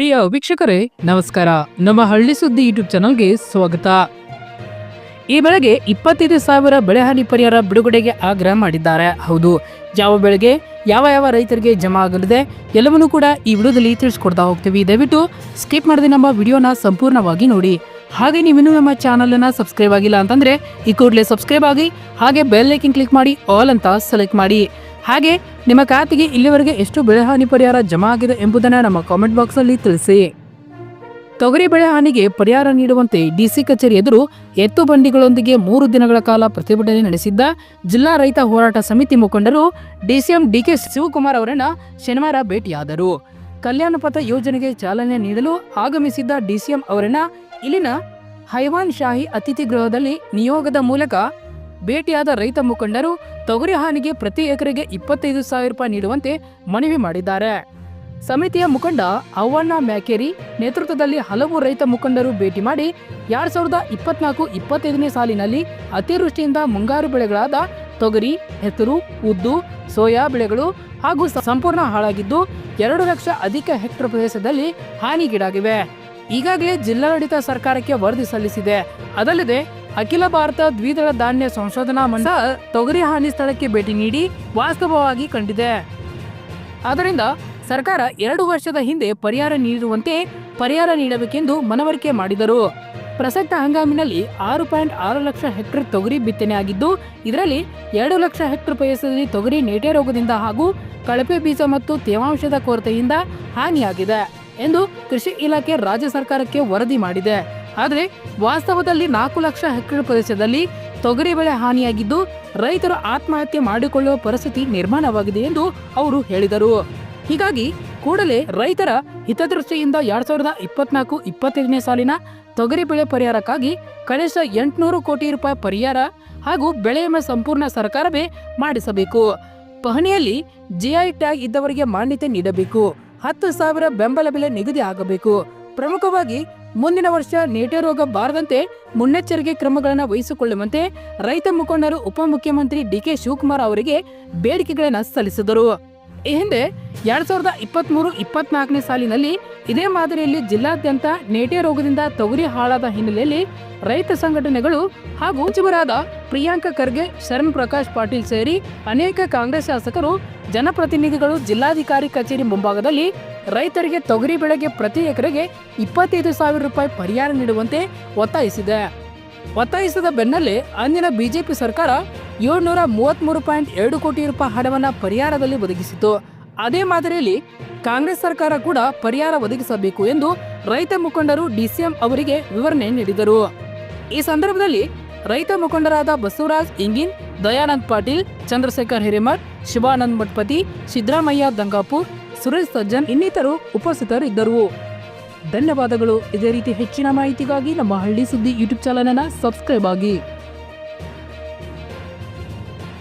ಪ್ರಿಯ ವೀಕ್ಷಕರೇ, ನಮಸ್ಕಾರ. ನಮ್ಮ ಹಳ್ಳಿ ಸುದ್ದಿ ಯೂಟ್ಯೂಬ್ ಚಾನಲ್ಗೆ ಸ್ವಾಗತ. ಈ ಬೆಳಗ್ಗೆ ಇಪ್ಪತ್ತೈದು ಸಾವಿರ ಬೆಳೆಹಾನಿ ಪರಿಹಾರ ಬಿಡುಗಡೆಗೆ ಆಗ್ರಹ ಮಾಡಿದ್ದಾರೆ. ಹೌದು, ಯಾವ ಬೆಳೆಗೆ, ಯಾವ ಯಾವ ರೈತರಿಗೆ ಜಮಾ ಆಗಲಿದೆ ಎಲ್ಲವನ್ನೂ ಕೂಡ ಈ ವಿಡಿಯೋದಲ್ಲಿ ತಿಳಿಸ್ಕೊಡ್ತಾ ಹೋಗ್ತೀವಿ. ದಯವಿಟ್ಟು ಸ್ಕಿಪ್ ಮಾಡದೆ ನಮ್ಮ ವಿಡಿಯೋನ ಸಂಪೂರ್ಣವಾಗಿ ನೋಡಿ. ಹಾಗೆ ನೀವಿನ್ನೂ ನಮ್ಮ ಚಾನಲನ್ನು ಸಬ್ಸ್ಕ್ರೈಬ್ ಆಗಿಲ್ಲ ಅಂತಂದ್ರೆ, ಈ ಕೂಡಲೇ ಸಬ್ಸ್ಕ್ರೈಬ್ ಆಗಿ ಹಾಗೆ ಬೆಲ್ ಐಕನ್ ಕ್ಲಿಕ್ ಮಾಡಿ, ಆಲ್ ಅಂತ ಸೆಲೆಕ್ಟ್ ಮಾಡಿ. ಹಾಗೆ ನಿಮ್ಮ ಖಾತೆಗೆ ಇಲ್ಲಿವರೆಗೆ ಎಷ್ಟು ಬೆಳೆಹಾನಿ ಪರಿಹಾರ ಜಮಾ ಆಗಿದೆ ಎಂಬುದನ್ನು ನಮ್ಮ ಕಾಮೆಂಟ್ ಬಾಕ್ಸ್ನಲ್ಲಿ ತಿಳಿಸಿ. ತೊಗರಿ ಬೆಳೆ ಹಾನಿಗೆ ಪರಿಹಾರ ನೀಡುವಂತೆ ಡಿಸಿ ಕಚೇರಿ ಎದುರು ಎತ್ತು ಬಂಡಿಗಳೊಂದಿಗೆ ಮೂರು ದಿನಗಳ ಕಾಲ ಪ್ರತಿಭಟನೆ ನಡೆಸಿದ್ದ ಜಿಲ್ಲಾ ರೈತ ಹೋರಾಟ ಸಮಿತಿ ಮುಖಂಡರು ಡಿಸಿಎಂ ಡಿಕೆ ಶಿವಕುಮಾರ್ ಅವರನ್ನು ಶನಿವಾರ ಭೇಟಿಯಾದರು. ಕಲ್ಯಾಣ ಪಥ ಯೋಜನೆಗೆ ಚಾಲನೆ ನೀಡಲು ಆಗಮಿಸಿದ್ದ ಡಿಸಿಎಂ ಅವರನ್ನು ಇಲ್ಲಿನ ಹೈವಾನ್ ಶಾಹಿ ಅತಿಥಿ ಗೃಹದಲ್ಲಿ ನಿಯೋಗದ ಮೂಲಕ ಭೇಟಿಯಾದ ರೈತ ಮುಖಂಡರು ತೊಗರಿ ಹಾನಿಗೆ ಪ್ರತಿ ಎಕರೆಗೆ ಇಪ್ಪತ್ತೈದು ಸಾವಿರ ರೂಪಾಯಿ ನೀಡುವಂತೆ ಮನವಿ ಮಾಡಿದ್ದಾರೆ. ಸಮಿತಿಯ ಮುಖಂಡ ಅವ್ವಣ್ಣ ಮ್ಯಾಕೇರಿ ನೇತೃತ್ವದಲ್ಲಿ ಹಲವು ರೈತ ಮುಖಂಡರು ಭೇಟಿ ಮಾಡಿ ಎರಡ್ ಸಾವಿರದ ಇಪ್ಪತ್ನಾಲ್ಕು ಇಪ್ಪತ್ತೈದನೇ ಸಾಲಿನಲ್ಲಿ ಅತಿವೃಷ್ಟಿಯಿಂದ ಮುಂಗಾರು ಬೆಳೆಗಳಾದ ತೊಗರಿ, ಹೆಸರು, ಉದ್ದು, ಸೋಯಾ ಬೆಳೆಗಳು ಹಾಗೂ ಸಂಪೂರ್ಣ ಹಾಳಾಗಿದ್ದು ಎರಡು ಲಕ್ಷ ಅಧಿಕ ಹೆಕ್ಟರ್ ಪ್ರದೇಶದಲ್ಲಿ ಹಾನಿಗೀಡಾಗಿವೆ. ಈಗಾಗಲೇ ಜಿಲ್ಲಾಡಳಿತ ಸರ್ಕಾರಕ್ಕೆ ವರದಿ ಸಲ್ಲಿಸಿದೆ. ಅದಲ್ಲದೆ ಅಖಿಲ ಭಾರತ ದ್ವಿದಳ ಧಾನ್ಯ ಸಂಶೋಧನಾ ಮಂಡಳ ತೊಗರಿ ಹಾನಿ ಸ್ಥಳಕ್ಕೆ ಭೇಟಿ ನೀಡಿ ವಾಸ್ತವವಾಗಿ ಕಂಡಿದೆ. ಆದ್ದರಿಂದ ಸರ್ಕಾರ ಎರಡು ವರ್ಷದ ಹಿಂದೆ ಪರಿಹಾರ ನೀಡುವಂತೆ ಪರಿಹಾರ ನೀಡಬೇಕೆಂದು ಮನವರಿಕೆ ಮಾಡಿದರು. ಪ್ರಸಕ್ತ ಹಂಗಾಮಿನಲ್ಲಿ ಆರು ಪಾಯಿಂಟ್ ಆರು ಲಕ್ಷ ಹೆಕ್ಟರ್ ತೊಗರಿ ಬಿತ್ತನೆ ಆಗಿದ್ದು, ಇದರಲ್ಲಿ ಎರಡು ಲಕ್ಷ ಹೆಕ್ಟರ್ ಪ್ರದೇಶದಲ್ಲಿ ತೊಗರಿ ನೇಟೆ ರೋಗದಿಂದ ಹಾಗೂ ಕಳಪೆ ಬೀಜ ಮತ್ತು ತೇವಾಂಶದ ಕೊರತೆಯಿಂದ ಹಾನಿಯಾಗಿದೆ ಎಂದು ಕೃಷಿ ಇಲಾಖೆ ರಾಜ್ಯ ಸರ್ಕಾರಕ್ಕೆ ವರದಿ ಮಾಡಿದೆ. ಆದರೆ ವಾಸ್ತವದಲ್ಲಿ ನಾಲ್ಕು ಲಕ್ಷ ಹೆಕ್ಟೇರ್ ಪ್ರದೇಶದಲ್ಲಿ ತೊಗರಿ ಬೆಳೆ ಹಾನಿಯಾಗಿದ್ದು ರೈತರು ಆತ್ಮಹತ್ಯೆ ಮಾಡಿಕೊಳ್ಳುವ ಪರಿಸ್ಥಿತಿ ನಿರ್ಮಾಣವಾಗಿದೆ ಎಂದು ಅವರು ಹೇಳಿದರು. ಹೀಗಾಗಿ ಕೂಡಲೇ ರೈತರ ಹಿತದೃಷ್ಟಿಯಿಂದ ಎರಡ್ ಸಾವಿರದ ಇಪ್ಪತ್ನಾಲ್ಕು ಇಪ್ಪತ್ತೈದನೇ ಸಾಲಿನ ತೊಗರಿ ಬೆಳೆ ಪರಿಹಾರಕ್ಕಾಗಿ ಕನಿಷ್ಠ ಎಂಟುನೂರು ಕೋಟಿ ರೂಪಾಯಿ ಪರಿಹಾರ ಹಾಗೂ ಬೆಳೆ ವಿಮೆ ಸಂಪೂರ್ಣ ಸರ್ಕಾರವೇ ಮಾಡಿಸಬೇಕು. ಪಹಣಿಯಲ್ಲಿ ಜಿಐ ಟ್ಯಾಗ್ ಇದ್ದವರಿಗೆ ಮಾನ್ಯತೆ ನೀಡಬೇಕು. ಹತ್ತು ಸಾವಿರ ಬೆಂಬಲ ಬೆಲೆ ನಿಗದಿ ಆಗಬೇಕು. ಪ್ರಮುಖವಾಗಿ ಮುಂದಿನ ವರ್ಷ ನೇಟೆ ರೋಗ ಬಾರದಂತೆ ಮುನ್ನೆಚ್ಚರಿಕೆ ಕ್ರಮಗಳನ್ನು ವಹಿಸಿಕೊಳ್ಳುವಂತೆ ರೈತ ಮುಖಂಡರು ಉಪಮುಖ್ಯಮಂತ್ರಿ ಡಿಕೆ ಶಿವಕುಮಾರ್ ಅವರಿಗೆ ಬೇಡಿಕೆಗಳನ್ನು ಸಲ್ಲಿಸಿದರು. ಈ ಹಿಂದೆ ಎರಡ್ ಸಾವಿರದ ಇಪ್ಪತ್ತ್ ಮೂರು ಇಪ್ಪತ್ನಾಲ್ಕನೇ ಸಾಲಿನಲ್ಲಿ ಇದೇ ಮಾದರಿಯಲ್ಲಿ ಜಿಲ್ಲಾದ್ಯಂತ ನೇಟೆ ರೋಗದಿಂದ ತೊಗರಿ ಹಾಳಾದ ಹಿನ್ನೆಲೆಯಲ್ಲಿ ರೈತ ಸಂಘಟನೆಗಳು ಹಾಗೂ ಸಚಿವರಾದ ಪ್ರಿಯಾಂಕ ಖರ್ಗೆ, ಶರಣ್ ಪ್ರಕಾಶ್ ಪಾಟೀಲ್ ಸೇರಿ ಅನೇಕ ಕಾಂಗ್ರೆಸ್ ಶಾಸಕರು, ಜನಪ್ರತಿನಿಧಿಗಳು, ಜಿಲ್ಲಾಧಿಕಾರಿ ಕಚೇರಿ ಮುಂಭಾಗದಲ್ಲಿ ರೈತರಿಗೆ ತೊಗರಿ ಬೆಳೆಗೆ ಪ್ರತಿ ಎಕರೆಗೆ ಇಪ್ಪತ್ತೈದು ಸಾವಿರ ರೂಪಾಯಿ ಪರಿಹಾರ ನೀಡುವಂತೆ ಒತ್ತಾಯಿಸಿದೆ. ಒತ್ತಾಯಿಸಿದ ಬೆನ್ನಲ್ಲೇ ಅಂದಿನ ಬಿಜೆಪಿ ಸರ್ಕಾರ ಏಳ್ನೂರ ಮೂವತ್ಮೂರು ಪಾಯಿಂಟ್ ಎರಡು ಕೋಟಿ ರೂಪಾಯಿ ಹಣವನ್ನು ಪರಿಹಾರದಲ್ಲಿ ಒದಗಿಸಿತು ಅದೇ ಮಾದರಿಯಲ್ಲಿ ಕಾಂಗ್ರೆಸ್ ಸರ್ಕಾರ ಕೂಡ ಪರಿಹಾರ ಒದಗಿಸಬೇಕು ಎಂದು ರೈತ ಮುಖಂಡರು ಡಿಸಿಎಂ ಅವರಿಗೆ ವಿವರಣೆ ನೀಡಿದರು. ಈ ಸಂದರ್ಭದಲ್ಲಿ ರೈತ ಮುಖಂಡರಾದ ಬಸವರಾಜ್ ಇಂಗಿನ್, ದಯಾನಂದ್ ಪಾಟೀಲ್, ಚಂದ್ರಶೇಖರ್ ಹಿರೇಮಠ್, ಶಿವಾನಂದ್ ಮಠಪತಿ, ಸಿದ್ದರಾಮಯ್ಯ ದಂಗಾಪುರ್, ಸುರೇಶ್ ಸಜ್ಜನ್ ಇನ್ನಿತರು ಉಪಸ್ಥಿತರಿದ್ದರು. ಧನ್ಯವಾದಗಳು. ಇದೇ ರೀತಿ ಹೆಚ್ಚಿನ ಮಾಹಿತಿಗಾಗಿ ನಮ್ಮ ಹಳ್ಳಿ ಸುದ್ದಿ ಯೂಟ್ಯೂಬ್ ಚಾನಲ್ ಅನ್ನ ಸಬ್ಸ್ಕ್ರೈಬ್ ಆಗಿ.